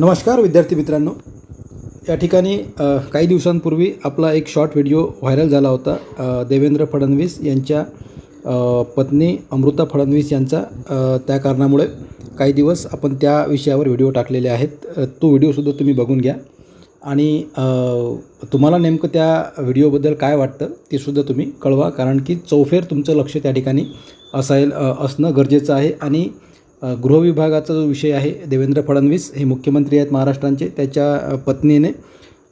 नमस्कार विद्यार्थी मित्रांनो. या ठिकाणी काही दिवसांपूर्वी आपला एक शॉर्ट व्हिडिओ व्हायरल झाला होता. देवेंद्र फडणवीस यांच्या पत्नी अमृता फडणवीस यांचा त्या कारणामुळे काही दिवस आपण त्या विषयावर व्हिडिओ टाकलेले आहेत. तो व्हिडिओसुद्धा तुम्ही बघून घ्या. आणि तुम्हाला नेमकं त्या व्हिडिओबद्दल काय वाटतं ते सुद्धा तुम्ही कळवा. कारण की चौफेर तुमचं लक्ष त्या ठिकाणी असायल असणं गरजेचं आहे. आणि गृहविभागाचा जो विषय आहे देवेंद्र फडणवीस हे मुख्यमंत्री आहेत महाराष्ट्रांचे त्याच्या पत्नीने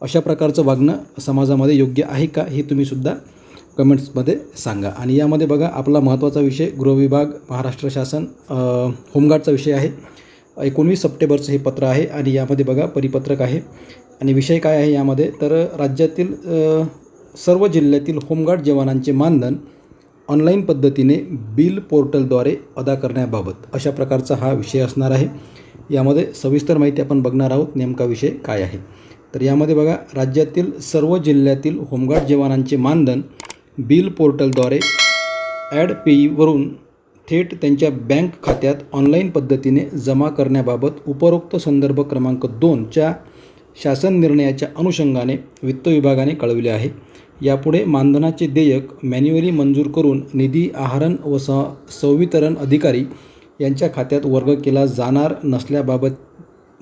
अशा प्रकारचं वागणं समाजामध्ये योग्य आहे का हे तुम्हीसुद्धा कमेंट्समध्ये सांगा. आणि यामध्ये बघा आपला महत्त्वाचा विषय गृहविभाग महाराष्ट्र शासन होमगार्डचा विषय आहे. एकोणवीस सप्टेंबरचं हे पत्र आहे आणि यामध्ये बघा परिपत्रक आहे. आणि विषय काय आहे यामध्ये तर राज्यातील सर्व जिल्ह्यातील होमगार्ड जवानांचे मानधन ऑनलाईन पद्धतीने बिल पोर्टलद्वारे अदा करण्याबाबत अशा प्रकारचा हा विषय असणार आहे. यामध्ये सविस्तर माहिती आपण बघणार आहोत नेमका विषय काय आहे. तर यामध्ये बघा राज्यातील सर्व जिल्ह्यातील होमगार्ड जवानांचे मानधन बिल पोर्टलद्वारे ॲड पेईवरून थेट त्यांच्या बँक खात्यात ऑनलाईन पद्धतीने जमा करण्याबाबत उपरोक्त संदर्भ क्रमांक दोनच्या शासन निर्णयाच्या अनुषंगाने वित्त विभागाने कळविले आहे. यापुढे मानधनाचे देयक मॅन्युअली मंजूर करून निधी आहरण व स संवितरण अधिकारी यांच्या खात्यात वर्ग केला जाणार नसल्याबाबत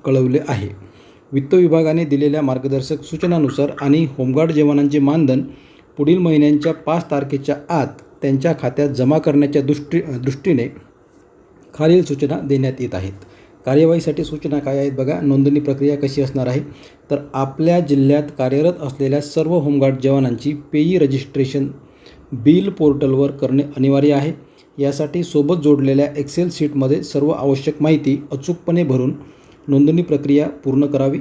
कळवले आहे. वित्त विभागाने दिलेल्या मार्गदर्शक सूचनानुसार आणि होमगार्ड जवानांचे मानधन पुढील महिन्यांच्या पाच तारखेच्या आत त्यांच्या खात्यात जमा करण्याच्या दृष्टी दृष्टीने खालील सूचना देण्यात येत आहेत. कार्यवाहीसाठी सूचना काय आहेत बघा. नोंदणी प्रक्रिया कशी असणार आहे? तर आपल्या जिल्ह्यात कार्यरत असलेल्या सर्व होमगार्ड जवानांची पेई रजिस्ट्रेशन बिल पोर्टलवर करणे अनिवार्य आहे. यासाठी सोबत जोडलेल्या एक्सेल शीटमध्ये सर्व आवश्यक माहिती अचूकपणे भरून नोंदणी प्रक्रिया पूर्ण करावी.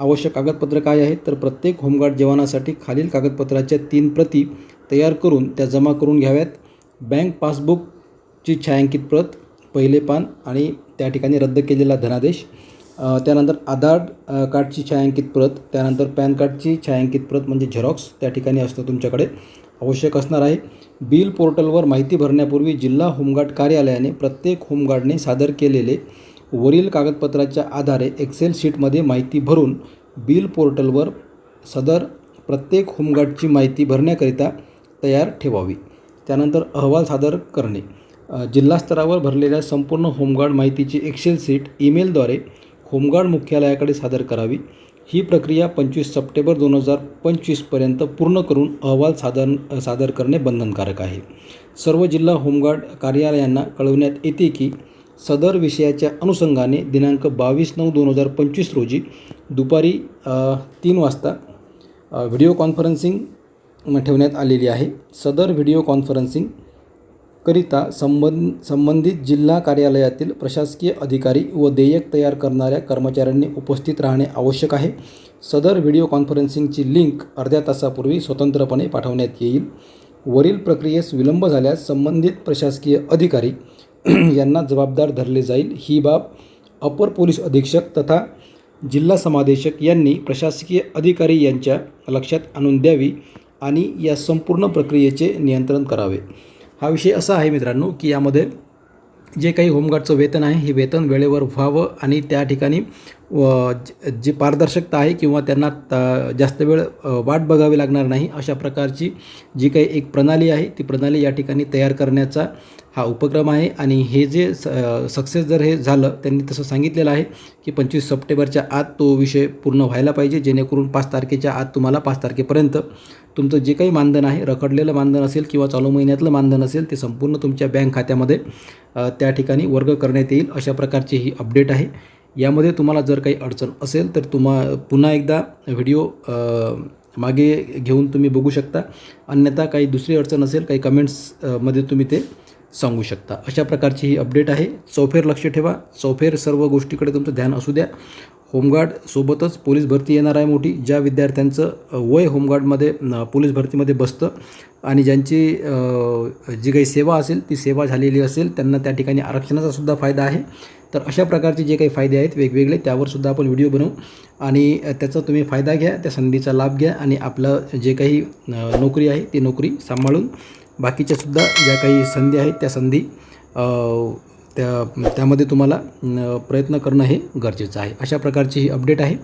आवश्यक कागदपत्र काय आहेत? तर प्रत्येक होमगार्ड जवानासाठी खालील कागदपत्राच्या तीन प्रती तयार करून त्या जमा करून घ्याव्यात. बँक पासबुकची छायांकित प्रत पहिले पान आणि त्या ठिकाणी रद्द केलेला धनादेश. त्यानंतर आधार कार्डची छायांकित प्रत त्यानंतर पॅन कार्डची छायांकित प्रत म्हणजे झेरॉक्स त्या ठिकाणी असतं तुमच्याकडे. आवश्यक असणार आहे. बिल पोर्टलवर माहिती भरण्यापूर्वी जिल्हा होमगार्ड कार्यालयाने प्रत्येक होमगार्डने सादर केलेले वरील कागदपत्राच्या आधारे एक्सेल शीटमध्ये माहिती भरून बिल पोर्टलवर सदर प्रत्येक होमगार्डची माहिती भरण्याकरिता तयार ठेवावी. त्यानंतर अहवाल सादर करणे. जिल्हास्तरावर भरलेल्या संपूर्ण होमगार्ड माहितीची एक्सेल सीट ईमेलद्वारे होमगार्ड मुख्यालयाकडे सादर करावी. ही प्रक्रिया पंचवीस सप्टेंबर दोन हजार पंचवीसपर्यंत पूर्ण करून अहवाल सादर सादर करणे बंधनकारक आहे. सर्व जिल्हा होमगार्ड कार्यालयांना कळवण्यात येते की सदर विषयाच्या अनुषंगाने दिनांक बावीस नऊ दोन हजार पंचवीस रोजी दुपारी तीन वाजता व्हिडिओ कॉन्फरन्सिंग ठेवण्यात आलेली आहे. सदर व्हिडिओ कॉन्फरन्सिंग करिता संबंध संबंधित जिल्हा कार्यालयातील प्रशासकीय अधिकारी व देयक तयार करणाऱ्या कर्मचाऱ्यांनी उपस्थित राहणे आवश्यक आहे. सदर व्हिडिओ कॉन्फरन्सिंगची लिंक अर्ध्या तासापूर्वी स्वतंत्रपणे पाठवण्यात येईल. वरील प्रक्रियेस विलंब झाल्यास संबंधित प्रशासकीय अधिकारी यांना जबाबदार धरले जाईल. ही बाब अपर पोलीस अधीक्षक तथा जिल्हा समादेशक यांनी प्रशासकीय अधिकारी यांच्या लक्षात आणून द्यावी आणि या संपूर्ण प्रक्रियेचे नियंत्रण करावे. हा विषय असा आहे मित्रांनो की यामध्ये जे काही होमगार्डचं वेतन आहे हे वेतन वेळेवर व्हावं आणि त्या ठिकाणी व जी पारदर्शकता आहे किंवा त्यांना जास्त वेळ वाट बघावी लागणार नाही अशा प्रकारची जी काही एक प्रणाली आहे ती प्रणाली या ठिकाणी तयार करण्याचा हा उपक्रम आहे. आणि हे जे स सक्सेस जर हे झालं त्यांनी तसं सांगितलेलं आहे की पंचवीस सप्टेंबरच्या आत तो विषय पूर्ण व्हायला पाहिजे जेणेकरून पाच तारखेच्या आत तुम्हाला पाच तारखेपर्यंत तुमचं जे काही मानधन आहे रखडलेलं मानधन असेल किंवा चालू महिन्यातलं मानधन असेल ते संपूर्ण तुमच्या बँक खात्यामध्ये त्या ठिकाणी वर्ग करण्यात येईल अशा प्रकारची ही अपडेट आहे. यामध्ये तुम्हाला जर काही अडचण असेल तर तुम्हा पुन्हा एकदा व्हिडिओ मागे घेऊन तुम्ही बघू शकता. अन्यथा काही दुसरी अडचण असेल काही कमेंट्समध्ये तुम्ही ते सांगू शकता. अशा प्रकारची ही अपडेट आहे. चौफेर लक्ष ठेवा. चौफेर सर्व गोष्टीकडे तुमचं ध्यान असू द्या. होमगार्डसोबतच पोलीस भरती येणार आहे मोठी ज्या विद्यार्थ्यांचं वय होमगार्डमध्ये पोलीस भरतीमध्ये बसतं. आणि ज्यांची जी काही सेवा असेल ती सेवा झालेली असेल त्यांना त्या ठिकाणी आरक्षणाचा सुद्धा फायदा आहे. तर अशा प्रकारचे जे काही फायदे आहेत वेगवेगळे त्यावर सुद्धा आपण व्हिडिओ बनवू. आणि त्याचा तुम्ही फायदा घ्या त्या संधीचा लाभ घ्या आणि आपलं जे काही नोकरी आहे ती नोकरी सांभाळून बाकीच्यासुद्धा ज्या काही संधी आहेत त्या संधी त्या त्यामध्ये तुम्हाला प्रयत्न करणं हे गरजेचं आहे. अशा प्रकारची ही अपडेट आहे.